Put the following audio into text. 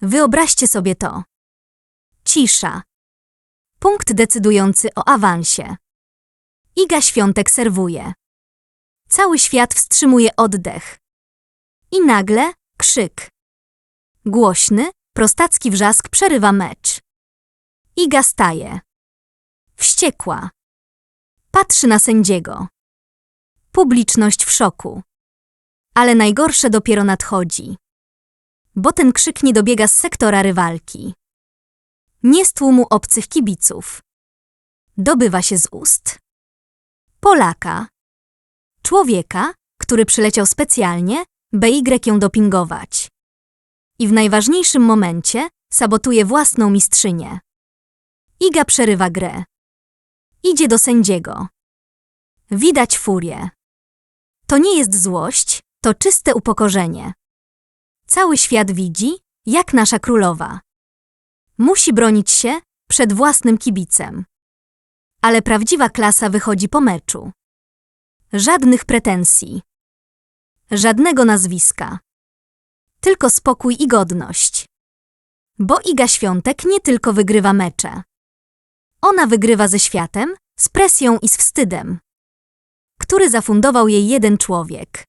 Wyobraźcie sobie to. Cisza. Punkt decydujący o awansie. Iga Świątek serwuje. Cały świat wstrzymuje oddech. I nagle krzyk. Głośny, prostacki wrzask przerywa mecz. Iga staje. Wściekła. Patrzy na sędziego. Publiczność w szoku. Ale najgorsze dopiero nadchodzi. Bo ten krzyk nie dobiega z sektora rywalki. Nie z tłumu obcych kibiców. Dobywa się z ust. Polaka. Człowieka, który przyleciał specjalnie, by Y ją dopingować. I w najważniejszym momencie sabotuje własną mistrzynię. Iga przerywa grę. Idzie do sędziego. Widać furię. To nie jest złość, to czyste upokorzenie. Cały świat widzi, jak nasza królowa. Musi bronić się przed własnym kibicem. Ale prawdziwa klasa wychodzi po meczu. Żadnych pretensji. Żadnego nazwiska. Tylko spokój i godność. Bo Iga Świątek nie tylko wygrywa mecze. Ona wygrywa ze światem, z presją i z wstydem, który zafundował jej jeden człowiek.